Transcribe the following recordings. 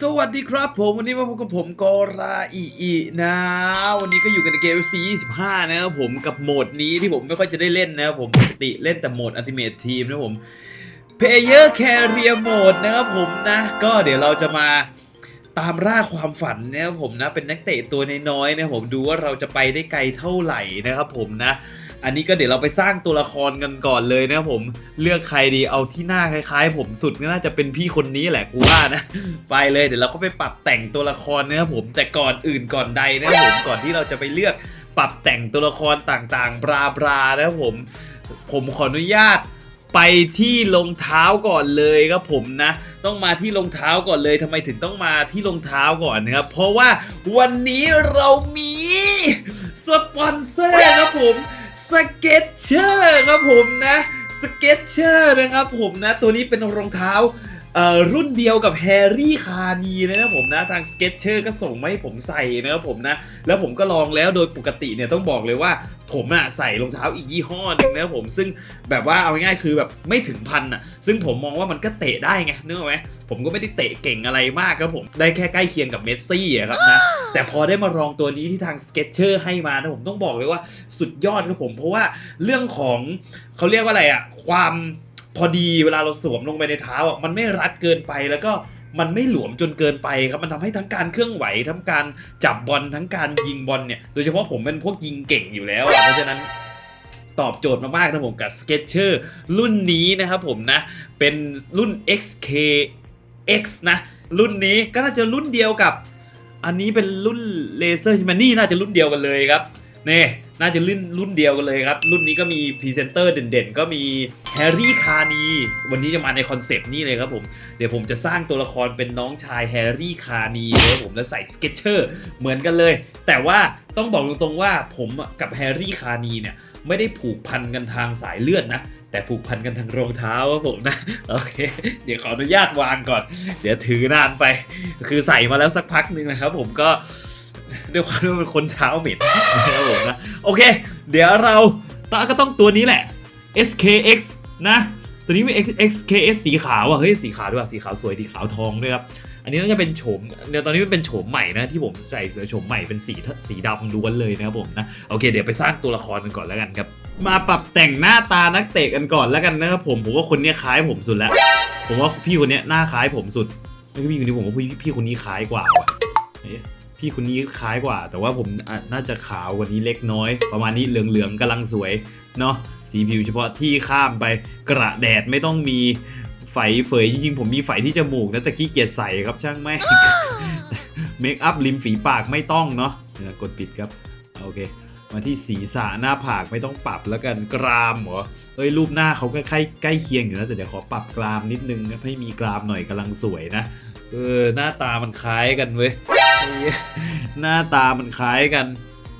สวัสดีครับผมวันนี้มาพบกับผมกอราอีอีนะ วันนี้ก็อยู่กันในเกม FC 25 นะครับผมกับโหมดนี้ที่ผมไม่ค่อยจะได้เล่นนะครับผมปกติเล่นแต่โหมด Ultimate Team นะผม Player Carrier Mode นะครับผมนะ ก็เดี๋ยวเราจะมาตามล่าความฝันนะครับผมนะ เป็นนักเตะตัวน้อยๆนะผมดูว่าเราจะไปได้ไกลเท่าไหร่นะครับผมนะ อันนี้ก็เดี๋ยวเราไปสร้างตัวละครกันก่อนเลยนะผมเลือกใครดีเอาที่หน้าคล้ายๆ ผมสุดก็น่าจะเป็นพี่คนนี้แหละกูว่านะ ไปเลยเดี๋ยวเราก็ไปปรับแต่งตัวละครนะครับผมแต่ก่อนอื่นก่อนใดนะครับผมก่อนที่เราจะไปเลือกปรับแต่งตัวละครต่างๆ บราบรานะครับผมผมขออนุญาตไปที่รองเท้าก่อนเลยครับผมนะ ต้องมาที่รองเท้าก่อนเลยทำไมถึงต้องมาที่รองเท้าก่อนนะครับเพราะว่าวันนี้เรามีสปอนเซอร์ครับผม สเก็ตเชอร์ครับผมนะสเก็ตเชอร์นะครับผมนะ ตัวนี้เป็นรองเท้า รุ่นเดียวกับแฮร์รี่คาร์นีเลยนะผมนะทางสเก็ตเชอร์ก็ส่งมาให้ผมใส่นะครับผมนะ แล้วผมก็ลองแล้วโดยปกติเนี่ยต้องบอกเลยว่าผมอะใส่รองเท้าอีกยี่ห้อหนึ่งนะครับผมซึ่งแบบว่าเอาง่ายๆคือแบบไม่ถึงพันอะซึ่งผมมองว่ามันก็เตะได้ไงนึกออกไหมผมก็ไม่ได้เตะเก่งอะไรมากครับผมได้แค่ใกล้เคียงกับเมสซี่อะครับนะแต่พอได้มาลองตัวนี้ที่ทางสเก็ตเชอร์ให้มานะผมต้องบอกเลยว่าสุดยอดครับผม เพราะว่าเรื่องของเขาเรียกว่าอะไรอะความ พอดีเวลาเราสวมลงไปในเท้าอะมันไม่รัดเกินไปแล้วก็มันไม่หลวมจนเกินไปครับมันทำให้ทั้งการเคลื่อนไหวทั้งการจับบอลทั้งการยิงบอลเนี่ยโดยเฉพาะผมเป็นพวกยิงเก่งอยู่แล้วเพราะฉะนั้นตอบโจทย์มากๆนะผมกับ Sketcher รุ่นนี้นะครับผมนะ เป็นรุ่น XKX นะ รุ่นนี้ก็น่าจะรุ่นเดียวกับ อันนี้เป็นรุ่นเลเซอร์ใช่ไหมนี่น่าจะรุ่นเดียวกันเลยครับนี่น่าจะรุ่นรุ่นเดียวกันเลยครับ รุ่นนี้ก็มีพรีเซนเตอร์เด่นๆ ก็มี แฮร์รี่คานี วันนี้จะมาในคอนเซปต์นี้เลยครับผม เดี๋ยวผมจะสร้างตัวละครเป็นน้องชายแฮร์รี่คานีเลยผมแล้วใส่สเก็ตเชอร์เหมือนกันเลย แต่ว่าต้องบอกตรงๆว่าผมกับแฮร์รี่คานีเนี่ยไม่ได้ผูกพันกันทางสายเลือดนะ แต่ผูกพันกันทางรองเท้าครับผมนะ โอเค เดี๋ยวขออนุญาตวางก่อน เดี๋ยวถือนานไป คือใส่มาแล้วสักพักหนึ่งนะครับผมก็ด้วยความที่เป็นคนเช้าเหม็นนะครับผมนะ โอเค เดี๋ยวเราตาก็ต้องตัวนี้แหละ SKX นะตัวนี้เป็น XKS สีขาวอะเฮ้ยสีขาวด้วยว่ะสีขาวสวยดีขาวทองด้วยครับอันนี้น่าจะเป็นโฉมเดี๋ยวตอนนี้มันเป็นโฉมใหม่นะที่ผมใส่โฉมใหม่เป็นสีสีดำล้วนเลยนะครับผมนะโอเคเดี๋ยวไปสร้างตัวละครกันก่อนแล้วกันครับ มาปรับแต่งหน้าตานักเตะกันก่อนแล้วกันนะครับผมผมว่าคนนี้คล้ายผมสุดแล้ว ผมว่าพี่คนนี้หน้าคล้ายผมสุดไม่ใช่พี่คนนี้ผมว่าพี่พี่คนนี้คล้ายกว่าพี่คนนี้คล้ายกว่า แต่ว่าผมน่าจะขาวกว่านี้เล็กน้อย ประมาณนี้เหลืองๆกำลังสวยเนาะ สีผิวเฉพาะที่ข้ามไปกระแดดไม่ต้องมีไฝเฟยจริงๆผมมีไฝที่จมูกนะแต่ขี้เกียจใส่ครับช่างไม่เมคอัพริมฝีปากไม่ต้องเนาะกดปิดครับโอเคมาที่ศีรษะหน้าผากไม่ต้องปรับแล้วกันกรามเหรอเอ้ยรูปหน้าเขาก็ใกล้ใกล้เคียงอยู่นะแต่เดี๋ยวขอปรับกรามนิดนึงนะให้มีกรามหน่อยกำลังสวยนะเออหน้าตามันคล้ายกันเว้ยไอ้เหี้ยหน้าตามันคล้ายกัน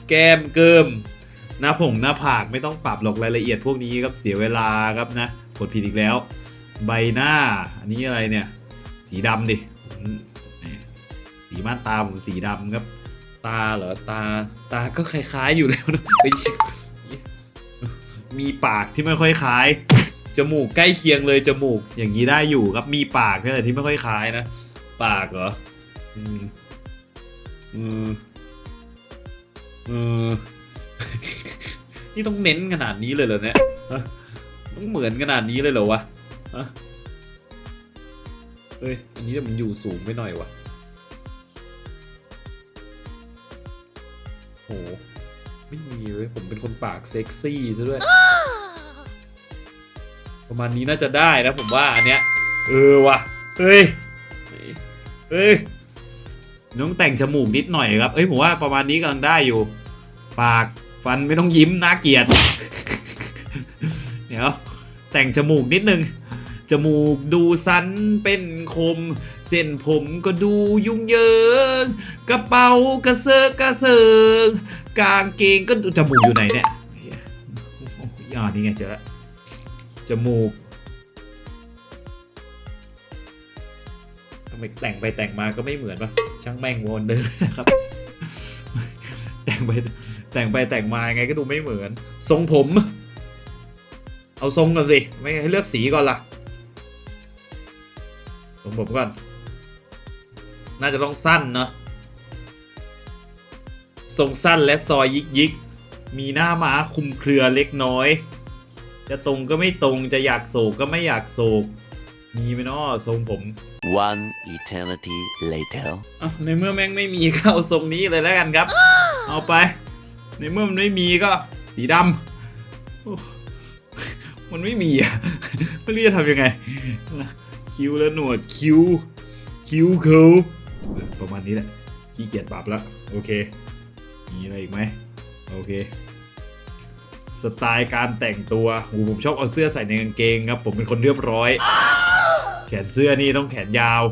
แก้มเกิม หน้าผงหน้าผากไม่ต้องปรับหรอกรายละเอียดพวกนี้ครับเสียเวลาครับนะกดผิดอีกแล้ว ใบหน้า อันนี้อะไรเนี่ย สีดำดิสีม่านตาผมสีดำครับ ตาเหรอตาตาก็คล้ายๆอยู่แล้วนะมีปากที่ไม่ค่อยคล้ายจมูกใกล้เคียงเลยจมูกอย่างนี้ได้อยู่ครับมีปากนี่แหละที่ไม่ค่อยคล้ายนะ ปากเหรออืมอืมอืม นี่ต้องเน้นขนาดนี้เลยเหรอเนี่ยต้องเหมือนขนาดนี้เลยเหรอวะเฮ้ย อันนี้มันอยู่สูงไปหน่อยวะโห ไม่มีเว้ยผมเป็นคนปากเซ็กซี่ซะด้วย ประมาณนี้น่าจะได้นะผมว่าอันเนี้ย เออว่ะเฮ้ย เฮ้ยต้องแต่งจมูกนิดหน่อยครับ เอ้ยผมว่าประมาณนี้กำลังได้อยู่ ปาก ฟันไม่ต้องยิ้มน่าเกลียด เดี๋ยว แต่งจมูกนิดนึง จมูกดูสันเป็นคม เส้นผมก็ดูยุ่งเยิง กระเป๋ากระเซอะกระเซิงกางเกงก็ดูจมูกอยู่ไหนเนี่ยอ่านี่ไงเจอแล้วจมูกทำไมแต่งไปแต่งมาก็ไม่เหมือนปะช่างแม่งวนเดินนะครับ แต่งไปแต่งไปแต่งมายังไงก็ดูไม่เหมือน ทรงผม เอาทรงก่อนสิ ไม่ให้เลือกสีก่อนล่ะทรงผมก่อน น่าจะต้องสั้นเนาะทรงสั้นและซอยยิกยิกๆมีหน้าม้าคลุมเครือเล็กน้อย จะตรงก็ไม่ตรงจะอยากโศกก็ไม่อยากโศก มีไหมเนาะทรงผม One eternity later. อะในเมื่อแม่งไม่มีก็เอาทรงนี้เลยแล้วกันครับ เอาไป ในเมื่อมันไม่มีก็สีดำมันไม่มีอะไม่รู้จะทำยังไง คิ้วแล้วหนวดคิ้ว คิ้วเขาประมาณนี้แหละขี้เกียจปรับแล้วโอเค มีอะไรอีกไหมโอเค สไตล์การแต่งตัวโอ้ผมชอบเอาเสื้อใส่ในกางเกงครับ ผมเป็นคนเรียบร้อย แขนเสื้อนี่ต้องแขนยาว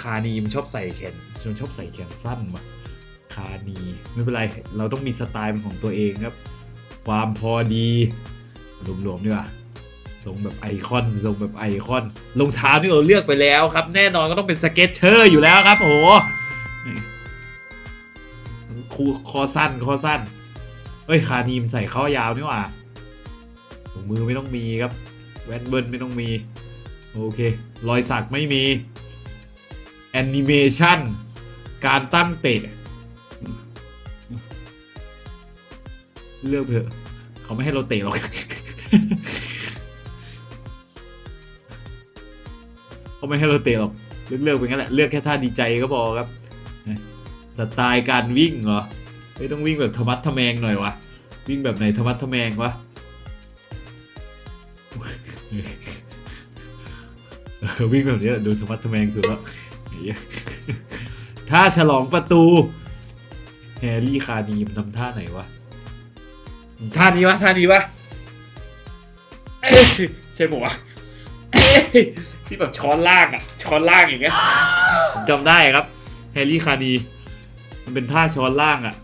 คานีมชอบใส่แขนมันชอบใส่แขนสั้นว่ะ คานี ไม่เป็นไร เราต้องมีสไตล์เป็นของตัวเองครับ ความพอดีรวมๆดีกว่าทรงแบบไอคอนทรงแบบไอคอนรองเท้าที่เราเลือกไปแล้วครับ แน่นอนก็ต้องเป็นสเก็ตเชอร์อยู่แล้วครับโอ้โหคูคอสั้นคอสั้นเอ้ยคานีมใส่ข้อยาวนี่หว่าถุงมือไม่ต้องมีครับ แวนเบิลไม่ต้องมี โอเค รอยสักไม่มีแอนิเมชันการตั้งเตะ เลือกเถอะเขาไม่ให้เราเตะหรอกเขาไม่ให้เราเตะหรอกเลือกเลือกเป็นงั้นแหละเลือกแค่ท่าดีใจก็พอครับสไตล์การวิ่งเหรอไม่ต้องวิ่งแบบธรรมัดทะแมงหน่อยวะวิ่งแบบไหนธรรมัดทะแมงวะเออวิ่งแบบนี้ดูธรรมัดทะแมงสุดแล้วไอ้เหี้ยท่าฉลองประตูแฮร์รี่คานีมทำท่าไหนวะ ท่านี้วะท่านี้วะเอ้ยใช่ปะวะเอ้ยที่แบบช้อนล่างอะช้อนล่างอย่างเงี้ยผมจำได้ครับ แฮร์รี่คาร์นีมันเป็นท่าช้อนล่างอะ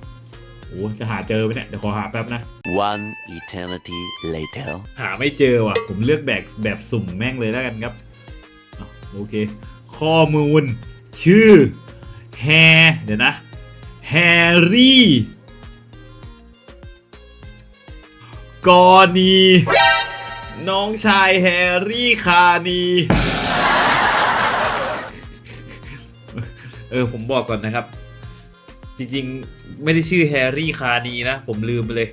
โอ้จะหาเจอไหมเนี่ย เดี๋ยวขอหาแป๊บนะ One eternity later. หาไม่เจอว่ะ ผมเลือกแบบแบบสุ่มแม่งเลยแล้วกันครับอะโอเค ข้อมูล ชื่อแฮเดี๋ยวนะ แฮร์รี่ กอนี น้องชายแฮร์รี่คานีเออผมบอกก่อนนะครับ จริงๆไม่ได้ชื่อแฮร์รี่คานีนะ ผมลืมไปเลย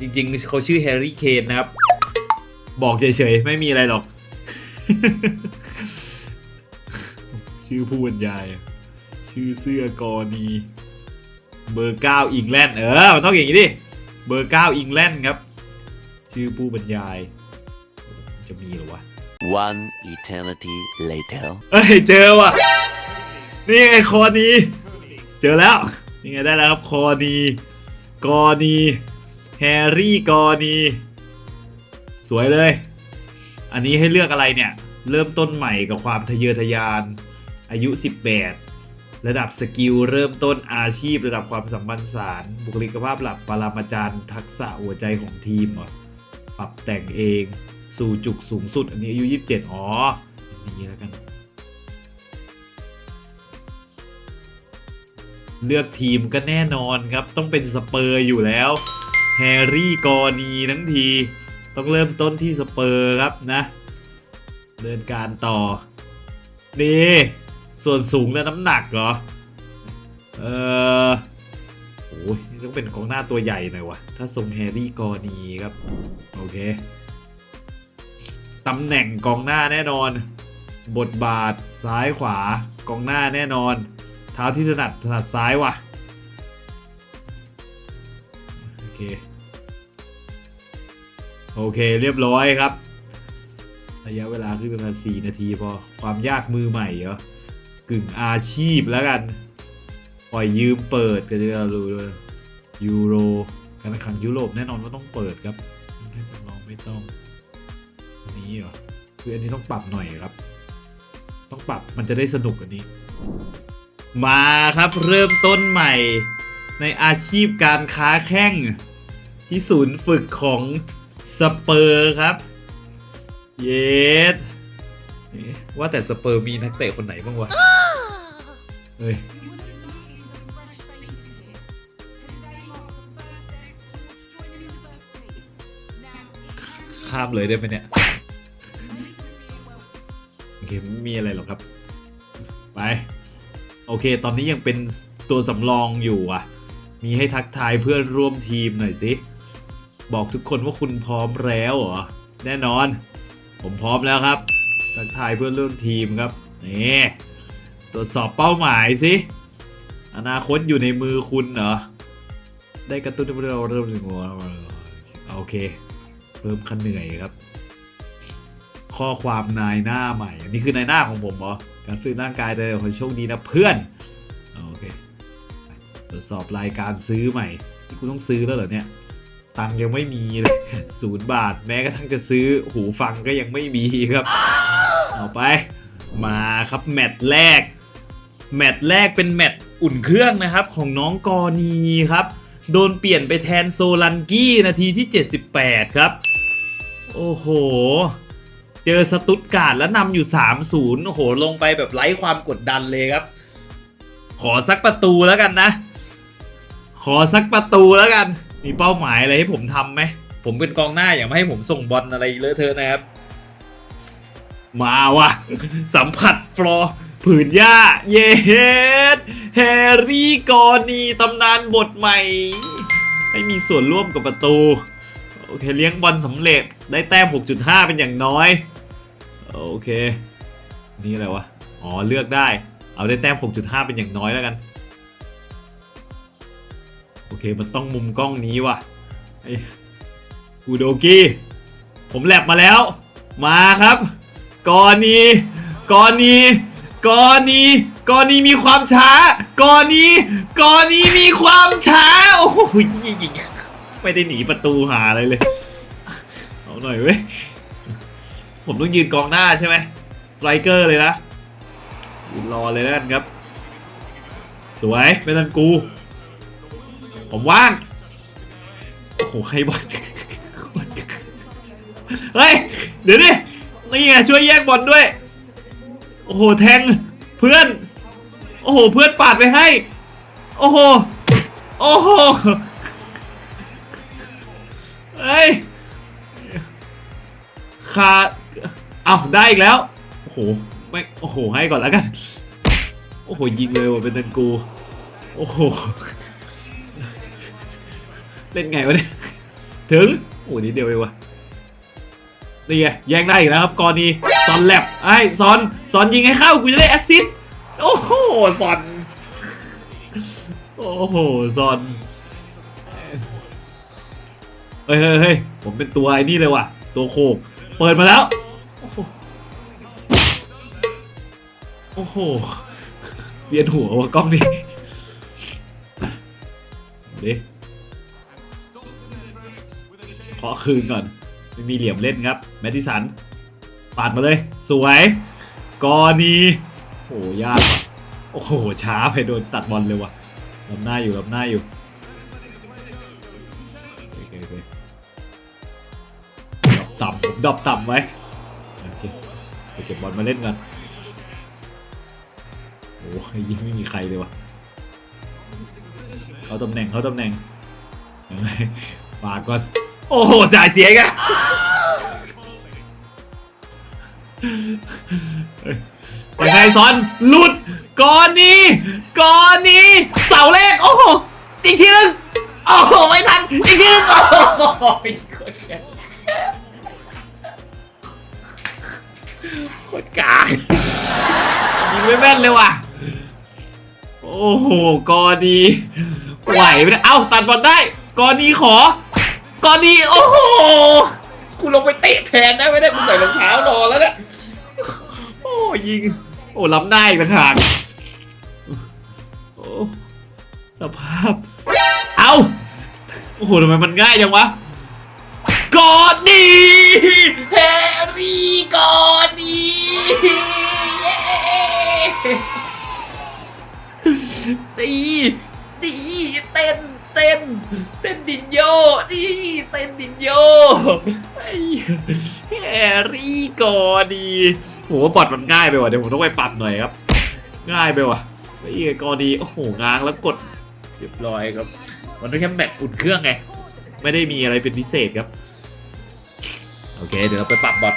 จริง ๆเขาชื่อแฮร์รี่เคนนะครับ บอกเฉยๆ ไม่มีอะไรหรอก ชื่อผู้บรรยาย ชื่อเสื้อกอนี เบอร์เก้าอิงแลนด์เออ มันต้องอย่างนี้ดิ เบอร์เก้าอิงแลนด์ครับ ชื่อผู้บรรยาย จะมีเหรอวะ One eternity later. เอ้ยเจอว่ะ นี่ไงคอนีเจอแล้วนี่ไงได้แล้วครับคอนีกอนีแฮร์รี่กอนีสวยเลย อันนี้ให้เลือกอะไรเนี่ย เริ่มต้นใหม่กับความทะเยอทะยาน อายุ 18 ระดับสกิลเริ่มต้นอาชีพ ระดับความสัมพันธ์สาร บุคลิกภาพหลักปรามาจารย์ ทักษะหัวใจของทีมเหรอ ปรับแต่งเองสู่จุกสูงสุด อันนี้อายุ 27 อ๋ออันนี้แล้วกัน เลือกทีมก็แน่นอนครับ ต้องเป็นสเปอร์อยู่แล้ว แฮร์รี่กอนีทั้งที ต้องเริ่มต้นที่สเปอร์ครับนะ เดินการต่อ นี่ ส่วนสูงและน้ำหนักเหรอ เออ ต้องเป็นกองหน้าตัวใหญ่หน่อยวะถ้าทรงแฮร์รี่กอนีครับ โอเคตำแหน่งกองหน้าแน่นอน บทบาทซ้ายขวากองหน้าแน่นอน เท้าที่ถนัดถนัดซ้ายว่ะโอเคโอเคเรียบร้อยครับ ระยะเวลาขึ้นประมาณ4นาทีพอความยากมือใหม่เหรอกึ่งอาชีพแล้วกัน ปล่อยยืมเปิดก็จะรู้ด้วย ยูโรการแข่งขันยุโรปแน่นอนว่าต้องเปิดครับถ้จะลองไม่ต้องอันนี้เหรอคืออันนี้ต้องปรับหน่อยครับ ต้องปรับมันจะได้สนุกกว่านี้ มาครับเริ่มต้นใหม่ในอาชีพการค้าแข่งที่ศูนย์ฝึกของสเปอร์ครับ เยสว่าแต่สเปอร์มีนักเตะคนไหนบ้างวะเฮ้ย ข้ามเลยได้ไหมเนี่ยโอเคไม่มีอะไรหรอกครับ ไป โอเค ตอนนี้ยังเป็นตัวสำรองอยู่อะ มีให้ทักทายเพื่อนร่วมทีมหน่อยสิ บอกทุกคนว่าคุณพร้อมแล้วเหรอ แน่นอน ผมพร้อมแล้วครับ ทักทายเพื่อนร่วมทีมครับ นี่ตรวจสอบเป้าหมายสิ อนาคตอยู่ในมือคุณเหรอ ได้กระตุ้นให้เราเริ่มถึงหัวโอเค เพิ่มขั้นเหนื่อยครับ ข้อความนายหน้าใหม่ อันนี้คือนายหน้าของผมเหรอ การซื้อร่างกายแต่คนโชคดีนะเพื่อน โอเค ตรวจสอบรายการซื้อใหม่ที่คุณต้องซื้อแล้วเหรอเนี่ย ตังยังไม่มีเลยศูนย์บาท แม้กระทั่งจะซื้อหูฟังก็ยังไม่มีครับ เอาไป มาครับแมตช์แรก แมตช์แรกเป็นแมตช์อุ่นเครื่องนะครับของน้องกอนีครับโดนเปลี่ยนไปแทนโซลันกี้นาทีที่ 78 ครับ โอ้โห เจอสตุตการ์ดแล้วนำอยู่ 3-0 โอ้โห ลงไปแบบไร้ความกดดันเลยครับ ขอสักประตูแล้วกันนะ ขอสักประตูแล้วกัน มีเป้าหมายอะไรให้ผมทำไหม ผมเป็นกองหน้าอย่ามาให้ผมส่งบอลอะไรเลอะเทอะนะครับ มาว่ะ สัมผัสฟลอร์ผืนหญ้า เยสแฮร์รี่กอนีตำนานบทใหม่ให้มีส่วนร่วมกับประตู โอเคเลี้ยงบอลสำเร็จได้แต้ม 6.5 เป็นอย่างน้อย โอเค นี่อะไรวะ อ๋อเลือกได้ เอาได้แต้ม 6.5 เป็นอย่างน้อยแล้วกัน โอเคมันต้องมุมกล้องนี้ว่ะไอ้กูโดกี้ ผมแลบมาแล้ว มาครับกอนีกอนีกอนีกอนีมีความช้ากอนีกอนีมีความช้า โอ้โห ไม่ได้หนีประตูหาอะไรเลย เอาหน่อยเว้ย ผมต้องยืนกองหน้าใช่ไหมสไตรเกอร์เลยนะยืนรอเลยแล้วกันครับ สวยไม่ทันกู ผมว่าง โอ้โหใครบอลเฮ้ย เดี๋ยวดินี่ไงช่วยแยกบอลด้วย โอ้โหแทงเพื่อน โอ้โหเพื่อนปาดไปให้ โอ้โห โอ้โห เฮ้ยขาดเอาได้อีกแล้ว โอ้โห ไม่ โอ้โห ให้ก่อนแล้วกัน โอ้โห ยิงเลยว่ะเป็นตันกู โอ้โห เล่นไงวะเนี่ย ถึง โอ้โหนิดเดียวเองวะนี่ไงแย่งได้อีกแล้วครับกรณีซอนแลบไอ้ซอนซอนยิงให้เข้า กูจะได้แอสซิสโอ้โหซอน โอ้โหซอน เฮ้ยเฮ้ยเฮ้ยผมเป็นตัวไอ้นี่เลยว่ะ ตัวโคกเปิดมาแล้ว โอ้โหเวียนหัวว่ะกล้องนี้ดี๋ยวขอคืนก่อนไม่มีเหลี่ยมเล่นครับ แมตติสันปาดมาเลย สวยกอนีโอ้ยากว่ะโอ้โหช้าไปโดนตัดบอลเลยว่ะลำหน้าอยู่ลำหน้าอยู่ ดรอปต่ำไว้โอเคไปเก็บบอลมาเล่นกันโอ้ยยิงไม่มีใครเลยวะเขาตำแหน่งเขาตำแหน่งยังไงฝากก่อน โอ้โหจ่ายเสียกันยังไงซอนหลุดก่อนนี้ก่อนนี้เสาแรกโอ้โหอีกทีนึงโอ้โหไม่ทันอีกทีนึงโอ้โห โคตรกากยิงไม่แม่นเลยว่ะ โอ้โห กอดี ไหวไหมเนี่ยเอ้า ตัดบอลได้ กอดีขอ กอดี โอ้โห กูลงไปเตะแทนได้ไม่ได้กูใส่รองเท้ารอแล้วเนี่ยโอ้ยิง โอ้ล้ำได้อีกต่างหากโอ้สภาพ เอ้า โอ้โหทำไมมันง่ายจังวะ กอดีแฮร์รี่ก่อนดีตีดีเต้นเต้นเต้นดินโยดีเต้นดินโยแฮร์รี่กอนดีโหบอดมันง่ายไปว่ะเดี๋ยวผมต้องไปปรับหน่อยครับ ง่ายไปว่ะไอ้กอดีโอ้โหง้างแล้วกดเรียบร้อยครับมันไม่แค่แมตช์อุ่นเครื่องไง ไม่ได้มีอะไรเป็นพิเศษครับ เค เดี๋ยวเราไปปรับบอท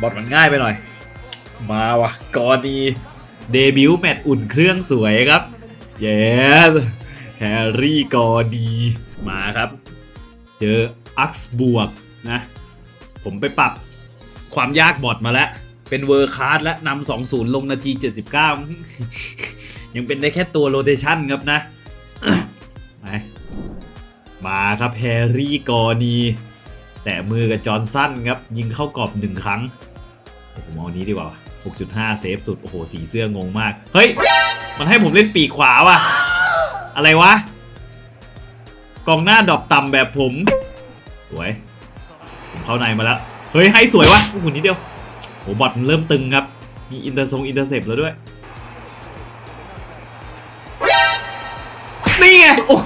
บอทมันง่ายไปหน่อย มาวะกอดีเดบิวต์แมตช์อุ่นเครื่องสวยครับ เย้แฮร์รี่กอดีมาครับ เจออักซ์บวกนะ ผมไปปรับความยากบอทมาแล้ว เป็นเวอร์คาร์ดและนำ2 0ลงนาที 79 ยังเป็นได้แค่ตัวโรเตชันครับนะ มาครับแฮร์รี่กอนี แตะมือกับจอห์นสันครับ ยิงเข้ากรอบหนึ่งครั้งโอ้โหผมเอานี้ดีกว่า 6.5 เซฟสุด โอ้โห สีเสื้องงมาก เฮ้ย มันให้ผมเล่นปีกขวาว่ะ อะไรวะ กองหน้าดรอปต่ำแบบผม สวย ผมเข้าในมาแล้ว เฮ้ย ให้สวยวะโอ้โหนิดเดียวโอ้บอทมันเริ่มตึงครับ มีอินเตอร์ซงอินเตอร์เซปแล้วด้วย นี่ไง โอ้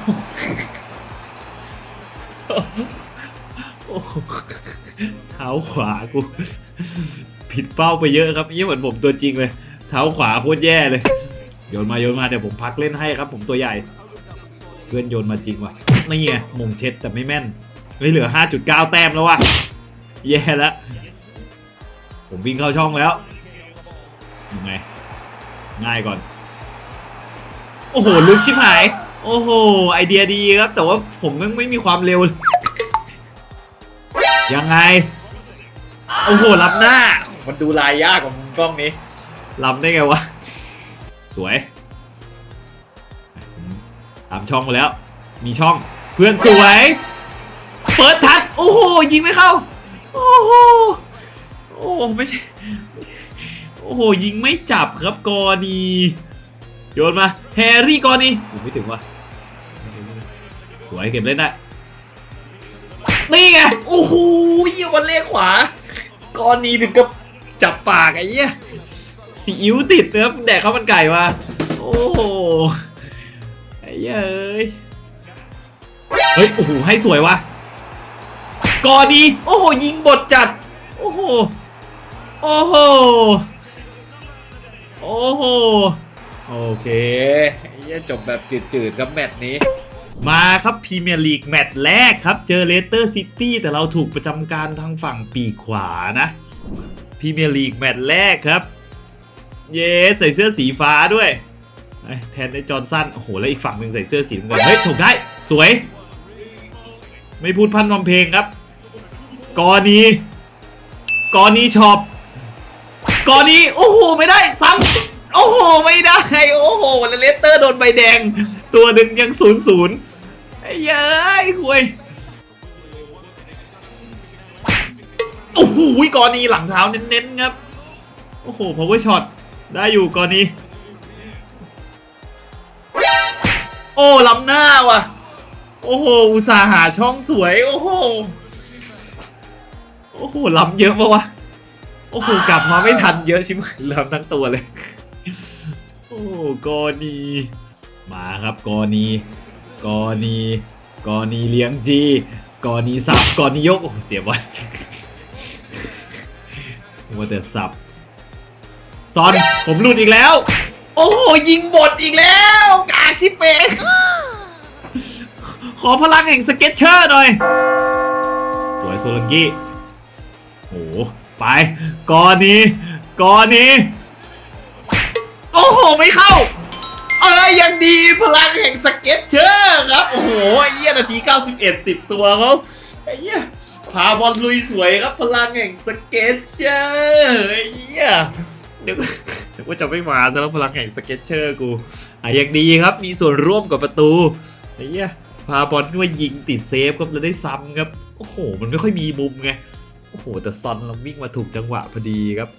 ท้าขวากู ผิดเป้าไปเยอะครับยี่เหมือนผมตัวจริงเลย เท้าขวาโคตรแย่เลยโยนมาโยนมาเดี๋ยวผมพักเล่นให้ครับ ผมตัวใหญ่ เพื่อนโยนมาจริงว่ะนี่ไงมงเช็ดแต่ไม่แม่นเฮ้ยเหลือ 5.9 แต้มแล้วว่ะแย่แล้วผมวิ่งเข้าช่องแล้วยังไงง่ายก่อน โอ้โหลึกชิบหาย โอ้โห ไอเดียดีครับ แต่ว่าผมยังไม่มีความเร็ว ยังไง โอ้โหล้ำหน้า มันดูลายยากกว่ามุมกล้องนี้ล้ำได้ไงวะ สวยตามช่องมาแล้ว มีช่องเพื่อนสวย เปิดทัด โอ้โห ยิงไม่เข้า โอ้โห โอ้ไม่ใช่โอ้โห ยิงไม่จับครับกอนีโยนมา แฮร์รี่กอนีอไม่ถึงว่ะสวยเก็บเล่นได้นี่ไง โอ้โหเยี่ยวันเลขขวา ก้อนนี้ถึงกับจับปากไอ้เหี้ยซีอิ๊วติดนะครับแดกข้าวมันไก่มาโอ้โหไอ้เหี้ยเอ้ยเฮ้ยโอ้โหให้สวยวะกอดีโอ้โหยิงบทจัดโอ้โหโอ้โหโอ้โหโอเคไอ้เหี้ยจบแบบจืดๆครับแมตช์นี้ มาครับพรีเมียร์ลีกแมตช์แรกครับ เจอเลสเตอร์ซิตี้แต่เราถูกประจำการทางฝั่งปีขวานะพรีเมียร์ลีกแมตช์แรกครับ เย้ใส่เสื้อสีฟ้าด้วย แทนไอ้จอห์นสันโอ้โห แล้วอีกฝั่งหนึ่งใส่เสื้อสีน้ำเงินเฮ้ยฉกได้ สวย ไม่พูดพันวำเพลงครับ กอนีกอนีช็อปกอนีโอ้โห ไม่ได้ซ้ำโอ้โห ไม่ได้ โอ้โห แล้วเลสเตอร์โดนใบแดง ตัวหนึ่งยังศูนย์ศูนย์ไอ้เย้ยคุยโอ้โหกอนีหลังเท้าเน้นๆครับ โอ้โห power shot ได้อยู่กอนีโอ้ล้ำหน้าว่ะ โอ้โห อุตส่าห์หาช่องสวย โอ้โห โอ้โห ล้ำเยอะปะวะ โอ้โห กลับมาไม่ทันเยอะชิบหายล้ำทั้งตัวเลย โอ้กอนี มาครับกอนีกอนีกอนีเลี้ยงจีกอนีสับกอนียกโอ้เสียบอลมัวแต่สับซอนผมหลุดอีกแล้ว โอ้โหยิงบทอีกแล้ว กาชิเปงขอพลังแห่งสเก็ตเชอร์หน่อย สวยโซลังกี้โอ้ไปกอนี้กอนี้ โอ้โห ไม่เข้า ยังดีพลังแห่งสเก็ตเชอร์ครับ โอ้โหไอ้เหี้ยนาที 91 10 ตัวเขาไอ้เหี้ยพาบอลลุยสวยครับพลังแห่งสเก็ตเชอร์ไอ้เหี้ยเดี๋ยวว่าจะไม่มาซะแล้วพลังแห่งสเก็ตเชอร์กูอะยังดีครับมีส่วนร่วมกับประตูไอ้เหี้ยพาบอลขึ้นมายิงติดเซฟครับแล้วได้ซ้ำครับโอ้โห มันไม่ค่อยมีมุมไงโอ้โหแต่ซอนเราวิ่งมาถูกจังหวะพอดีครับ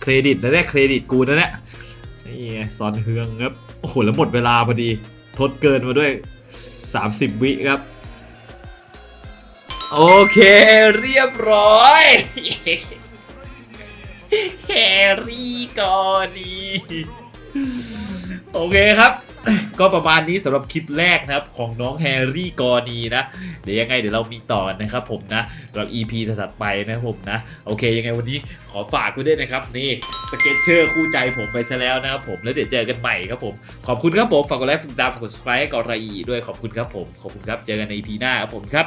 เครดิตนะเนี่ยเครดิตกูนะเนี่ย นี่ไงซอนเฮืองครับโอ้โหแล้วหมดเวลาพอดี ทดเกินมาด้วย 30 วิครับ โอเคเรียบร้อยแฮร์รี่กอนีโอเคครับ ก็ประมาณนี้สำหรับคลิปแรกนะครับของน้องแฮร์รี่กอนีนะ เดี๋ยวยังไงเดี๋ยวเรามีต่อนะครับผมนะสำหรับ EP ถัดไปนะผมนะ โอเคยังไงวันนี้ขอฝากไว้ด้วยนะครับนี่สเก็ตเชอร์คู่ใจผมไปซะแล้วนะครับผมแล้วเดี๋ยวเจอกันใหม่ครับผมขอบคุณครับผมฝากกดไลค์ฝากติดตามฝากกด subscribe ให้กอรอีด้วยขอบคุณครับผมขอบคุณครับเจอกันใน EP หน้าครับผมครับ